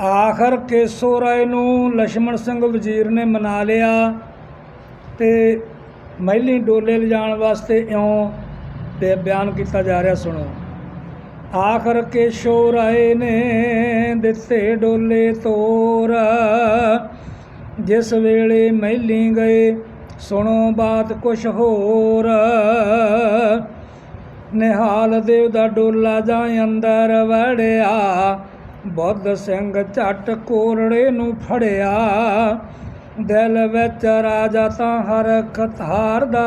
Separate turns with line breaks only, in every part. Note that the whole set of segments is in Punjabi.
ਆਖਰ ਕੇਸੋ ਰਾਏ ਨੂੰ ਲక్ష్మణ ਸਿੰਘ ਵਜ਼ੀਰ ਨੇ ਮਨਾ ਲਿਆ ਤੇ ਮਹਿਲੀ ਡੋਲੇ ਲਿਜਾਣ ਵਾਸਤੇ ਇਉਂ ਤੇ ਬਿਆਨ ਕੀਤਾ ਜਾ ਰਿਹਾ, ਸੁਣੋ। ਆਖਰ ਕੇਸ਼ੋ ਰਾਏ ਨੇ ਦਿੱਤੇ ਡੋਲੇ ਤੋਰ। ਜਿਸ ਵੇਲੇ ਮਹਿਲੀ ਗਏ, ਸੁਣੋ ਬਾਤ ਕੁਛ ਹੋਰ। ਨਿਹਾਲ ਦੇਵ ਦਾ ਡੋਲਾ ਜਾਂ ਅੰਦਰ ਵੜਿਆ ਬੁੱਧ ਸਿੰਘ ਝੱਟ ਕੋਰੜੇ ਨੂੰ ਫੜਿਆ। ਦਿਲ ਵਿੱਚ ਰਾਜਾ ਤਾਂ ਹਰ ਖਤਾਰਦਾ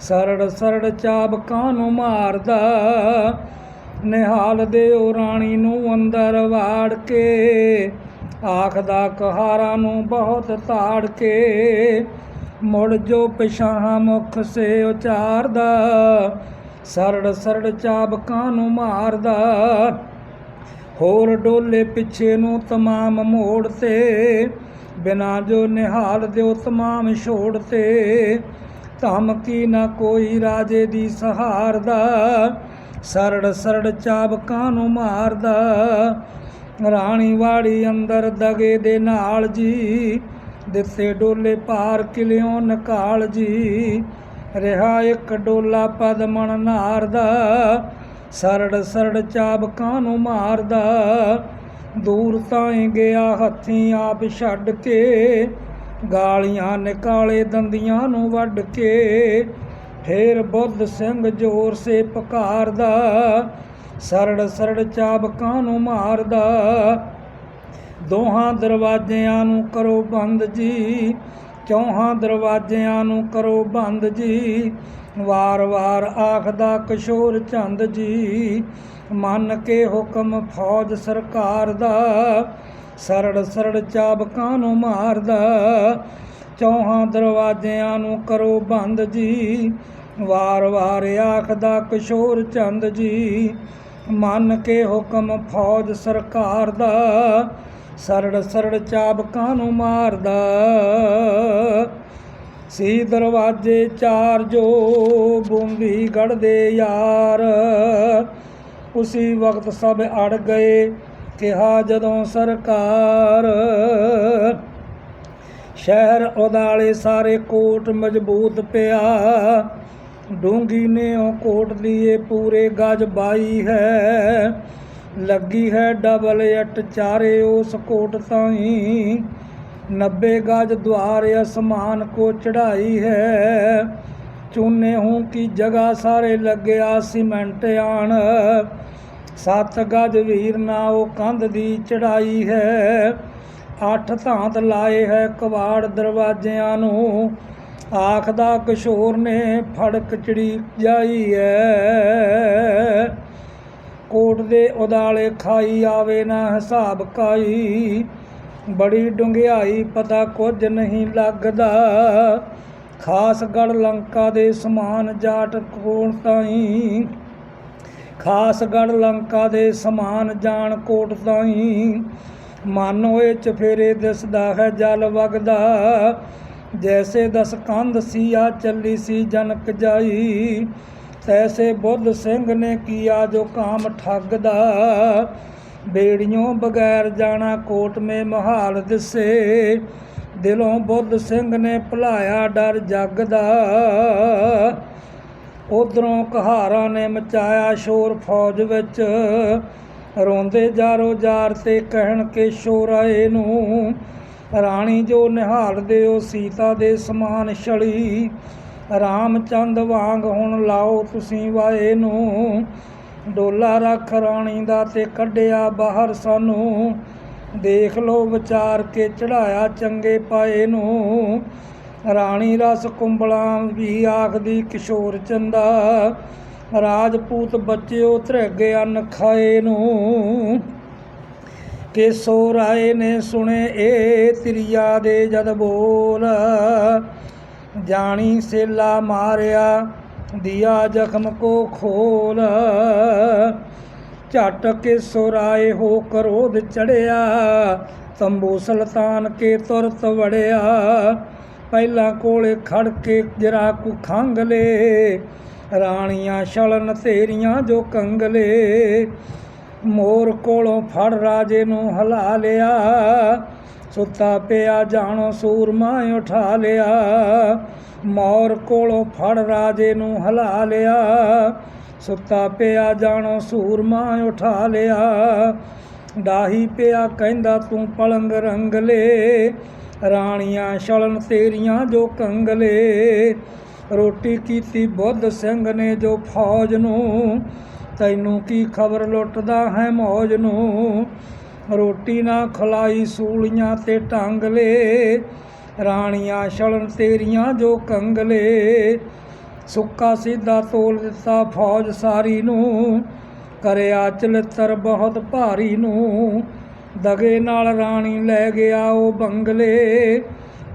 ਸਰੜ ਸਰੜ ਚਾਬਕਾਂ ਨੂੰ ਮਾਰਦਾ। ਨਿਹਾਲ ਦੇ ਦੇਵ ਰਾਣੀ ਨੂੰ ਅੰਦਰ ਵਾੜ ਕੇ, ਆਖਦਾ ਕਹਾਰਾਂ ਨੂੰ ਬਹੁਤ ਤਾੜ ਕੇ। ਮੁੜ ਜੋ ਪਿਛਾਹਾਂ ਮੁਖ ਸੇ ਉਚਾਰਦਾ, ਸਰੜ ਸਰੜ ਚਾਬਕਾਂ ਨੂੰ ਮਾਰਦਾ। ਹੋਰ ਡੋਲੇ ਪਿੱਛੇ ਨੂੰ ਤਮਾਮ ਮੋੜ ਤੇ, ਬਿਨਾ ਜੋ ਨਿਹਾਲ ਦਿਓ ਤਮਾਮ ਛੋੜ ਤੇ। ਧਮਕੀ ਨਾ ਕੋਈ ਰਾਜੇ ਦੀ ਸਹਾਰਦਾ ਸਰੜ ਸਰੜ ਚਾਬਕਾਂ ਨੂੰ ਮਾਰਦਾ ਰਾਣੀ ਵਾੜੀ ਅੰਦਰ ਦਗੇ ਦੇ ਨਾਲ ਜੀ ਦਿੱਤੇ ਡੋਲੇ ਪਾਰ ਕਿਲਿਓ ਨਕਾਲ ਜੀ। ਰਿਹਾ ਇੱਕ ਡੋਲਾ ਪਦਮਣ ਨਾਰਦਾ ਸਰੜ ਸਰੜ ਚਾਬਕਾਂ ਨੂੰ ਮਾਰਦਾ? ਦੂਰ ਤਾਈਂ ਗਿਆ ਹੱਥੀਂ ਆਪ ਛੱਡ ਕੇ, ਗਾਲੀਆਂ ਨਿਕਾਲੇ ਦੰਦੀਆਂ ਨੂੰ ਵੱਢ ਕੇ, ਫੇਰ ਬੁੱਧ ਸਿੰਘ ਜ਼ੋਰ ਸੇ ਪਕਾਰਦਾ, ਸਰੜ ਸਰੜ ਚਾਬਕਾਂ ਨੂੰ ਮਾਰਦਾ? ਦੋਹਾਂ ਦਰਵਾਜ਼ਿਆਂ ਨੂੰ ਕਰੋ ਬੰਦ ਜੀ ਚੌਹਾਂ ਦਰਵਾਜ਼ਿਆਂ ਨੂੰ ਕਰੋ ਬੰਦ ਜੀ? ਵਾਰ-ਵਾਰ ਆਖਦਾ ਕਿਸ਼ੋਰ ਚੰਦ ਜੀ, ਮੰਨ ਕੇ ਹੁਕਮ ਫੌਜ ਸਰਕਾਰ ਦਾ, ਸਰੜ ਸਰੜ ਚਾਬਕਾਂ ਨੂੰ ਮਾਰਦਾ। ਚੌਹਾਂ ਦਰਵਾਜ਼ਿਆਂ ਨੂੰ ਕਰੋ ਬੰਦ ਜੀ? ਵਾਰ-ਵਾਰ ਆਖਦਾ ਕਿਸ਼ੋਰ ਚੰਦ ਜੀ, ਮੰਨ ਕੇ ਹੁਕਮ ਫੌਜ ਸਰਕਾਰ ਦਾ ਸਰੜ ਸਰੜ ਚਾਬਕਾਂ ਨੂੰ ਮਾਰਦਾ। ਸੀ ਦਰਵਾਜ਼ੇ ਚਾਰ ਜੋ ਬੁੰਦੀ ਗੜਦੇ ਯਾਰ। ਉਸੇ ਵਕਤ ਸਭ ਅੜ ਗਏ, ਕਿਹਾ ਜਦੋਂ ਸਰਕਾਰ। ਸ਼ਹਿਰ ਉਦਾਲੇ ਸਾਰੇ ਕੋਟ ਮਜ਼ਬੂਤ ਪਿਆ। ਡੂੰਗੀ ਨੇ ਉਹ ਕੋਟ ਦੀਏ ਪੂਰੇ ਗਜ ਬਾਈ ਹੈ। ਲੱਗੀ ਹੈ ਡਬਲ ਅੱਟ ਚਾਰੇ, ਉਸ ਕੋਟ ਤਾਈ 90 ਗਜ ਦੁਆਰ ਅਸਮਾਨ ਕੋ ਚੜਾਈ ਹੈ। ਚੂਨੇ ਹੂੰ ਕੀ ਜਗ੍ਹਾ ਸਾਰੇ ਲੱਗਿਆ ਸੀਮੈਂਟ ਆਣ। ਸੱਤ ਗਜ ਵੀਰ ਨਾ ਉਹ ਕੰਧ ਦੀ ਚੜਾਈ ਹੈ। ਅੱਠ ਧਾਂਤ ਲਾਏ ਹੈ ਕਵਾੜ ਦਰਵਾਜ਼ਿਆਂ ਨੂੰ। ਆਖਦਾ ਕਿਸ਼ੋਰ ਨੇ ਫੜਕ ਚੜੀ ਜਾਈ ਹੈ। ਕੋਟ ਦੇ ਉਦਾਲੇ ਖਾਈ ਆਵੇ ਨਾ ਹਿਸਾਬ ਕਾਈ। ਬੜੀ ਡੁੰਗਿਆਈ ਪਤਾ ਕੁਝ ਨਹੀਂ ਲੱਗਦਾ। ਖਾਸ ਗੜ ਲੰਕਾ ਦੇ ਸਮਾਨ ਜਾਟ ਕੋਣ ਤਾਈ। ਖਾਸ ਗੜ ਲੰਕਾ ਦੇ ਸਮਾਨ ਜਾਣ ਕੋਟ ਤਾਈ। ਮਨ ਹੋਏ ਚਫੇਰੇ ਦਿਸਦਾ ਹੈ ਜਲ ਵਗਦਾ। ਜੈਸੇ ਦਸ ਕੰਧ ਸੀ ਆ ਚੱਲੀ ਸੀ ਜਨਕ ਜਾਈ। ਤੈਸੇ ਬੁੱਧ ਸਿੰਘ ਨੇ ਕੀਆ ਜੋ ਕਾਮ ਠੱਗਦਾ। ਬੇੜੀਆਂ ਬਗੈਰ ਜਾਣਾ ਕੋਟ ਮੇ ਮਹਾਲ ਦਿਸੇ। ਦਿਲੋਂ ਬੁੱਧ ਸਿੰਘ ਨੇ ਭੁਲਾਇਆ ਡਰ ਜਗ ਦਾ ਉਧਰੋਂ ਕਹਾਰਾਂ ਨੇ ਮਚਾਇਆ ਸ਼ੋਰ ਫੌਜ ਵਿੱਚ। ਰੋਂਦੇ ਜਾਰੋ ਜਾਰ ਤੇ ਕਹਿਣ ਕੇ ਸ਼ੋਰਾਏ ਨੂੰ। ਰਾਣੀ ਜੋ ਨਿਹਾਲ ਦੇ ਸੀਤਾ ਦੇ ਸਮਾਨ ਛਲੀ। ਰਾਮਚੰਦ ਵਾਂਗ ਹੁਣ ਲਾਓ ਤੁਸੀਂ ਵਾਏ ਨੂੰ। ਡੋਲਾ ਰੱਖ ਰਾਣੀ ਦਾ ਤੇ ਕੱਢਿਆ ਬਾਹਰ ਸਾਨੂੰ। ਦੇਖ ਲੋ ਵਿਚਾਰ ਕੇ ਚੜਾਇਆ ਚੰਗੇ ਪਾਏ ਨੂੰ। ਰਾਣੀ ਰਸ ਕੁੰਬਲਾਂ ਵੀ ਆਖਦੀ ਕਿਸ਼ੋਰ ਚੰਦਾ। ਰਾਜਪੂਤ ਬੱਚਿਓ ਧਰਗੇ ਅੰਨ ਖਾਏ ਨੂੰ। ਕਿ ਸੋ ਰਾਏ ਨੇ ਸੁਣੇ ਇਹ ਤ੍ਰਿਆ ਦੇ ਜਦ ਬੋਲ। ਜਾਣੀ ਸੇਲਾ ਮਾਰਿਆ, ਦਿਆ ਜ਼ਖਮ ਕੋ ਖੋਲ। ਝਟ ਕੇ ਸੁਰਾਏ ਹੋ ਕਰੋਧ ਚੜਿਆ ਤੰਬੂ ਸੁਲਤਾਨ ਕੇ ਤੁਰਤ ਵੜਿਆ। ਪਹਿਲਾਂ ਕੋਲੇ ਖੜ ਕੇ ਜਰਾ ਕੁ ਖੰਗ ਲੇ, ਰਾਣੀਆਂ ਛਲਨ ਤੇਰੀਆਂ ਜੋ ਕੰਗਲੇ। ਮੋਰ ਕੋਲੋਂ ਫੜ ਰਾਜੇ ਨੂੰ ਹਲਾ ਲਿਆ। ਸੁੱਤਾ ਪਿਆ, ਜਾਣੋ ਸੂਰਮਾ ਉਠਾ ਲਿਆ। ਮੋਰ ਕੋਲੋਂ ਫੜ ਰਾਜੇ ਨੂੰ ਹਲਾ ਲਿਆ। ਸੁੱਤਾ ਪਿਆ, ਜਾਣੋ ਸੂਰਮਾ ਉਠਾ ਲਿਆ। ਡਾਹੀ ਪਿਆ, ਕਹਿੰਦਾ ਤੂੰ ਪਲੰਗ ਰੰਗਲੇ ਰਾਣੀਆਂ ਛਲਨ ਤੇਰੀਆਂ ਜੋ ਕੰਗਲੇ ਰੋਟੀ ਕੀਤੀ ਬੁੱਧ ਸਿੰਘ ਨੇ ਜੋ ਫੌਜ ਨੂੰ। ਤੈਨੂੰ ਕੀ ਖਬਰ ਲੁੱਟਦਾ ਹੈ ਮੌਜ ਨੂੰ? ਰੋਟੀ ਨਾ ਖਲਾਈ, ਸੂਲੀਆਂ ਤੇ ਟਾਂਗਲੇ ਰਾਣੀਆਂ ਛਲਣ ਤੇਰੀਆਂ ਜੋ ਕੰਗਲੇ ਸੁੱਕਾ ਸਿੱਧਾ ਤੋਲ ਦਿੱਤਾ ਫੌਜ ਸਾਰੀ ਨੂੰ। ਕਰਿਆ ਚਲਿੱਤਰ ਬਹੁਤ ਭਾਰੀ ਨੂੰ। ਦਗੇ ਨਾਲ ਰਾਣੀ ਲੈ ਗਿਆ ਉਹ ਬੰਗਲੇ।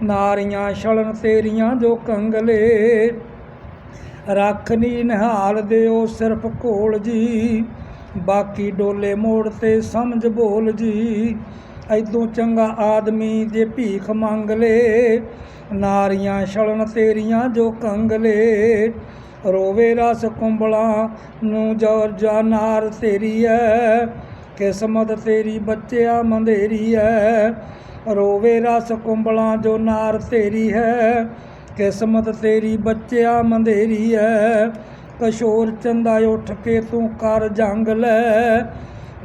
ਨਾਰੀਆਂ ਛਲਣ ਤੇਰੀਆਂ ਜੋ ਕੰਗਲੇ ਰੱਖ ਨੀ ਨਿਹਾਲ ਦਿਓ ਸਿਰਫ ਘੋਲ ਜੀ। ਬਾਕੀ ਡੋਲੇ ਮੋੜ ਤੇ ਸਮਝ ਬੋਲ ਜੀ। ਐਦੋਂ ਚੰਗਾ ਆਦਮੀ ਜੇ ਭੀਖ ਮੰਗ ਲੇ, ਨਾਰੀਆਂ ਛਲਣ ਤੇਰੀਆਂ ਜੋ ਕੰਗਲੇ ਰੋਵੇ ਰਸ ਕੁੰਬਲਾਂ ਨੂੰ ਜੋਰ ਜਾਨਾਰ ਤੇਰੀ ਐ, ਕਿਸਮਤ ਤੇਰੀ ਬੱਚਿਆ ਮੰਦੇਰੀ ਐ। ਰੋਵੇ ਰਸ ਕੁੰਬਲਾਂ ਜੋ ਨਾਰ ਤੇਰੀ ਹੈ ਕਿਸਮਤ ਤੇਰੀ ਬੱਚਿਆ ਮੰਦੇਰੀ ਐ। ਕਸ਼ੋਰ ਚੰਦਾ ਉੱਠ ਕੇ ਤੂੰ ਕਰ ਜੰਗ ਲੈ।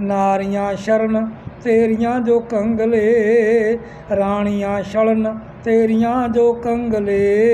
ਨਾਰੀਆਂ ਸ਼ਰਨ ਤੇਰੀਆਂ ਜੋ ਕੰਗਲੇ। ਰਾਣੀਆਂ ਛਲਨ ਤੇਰੀਆਂ ਜੋ ਕੰਗਲੇ।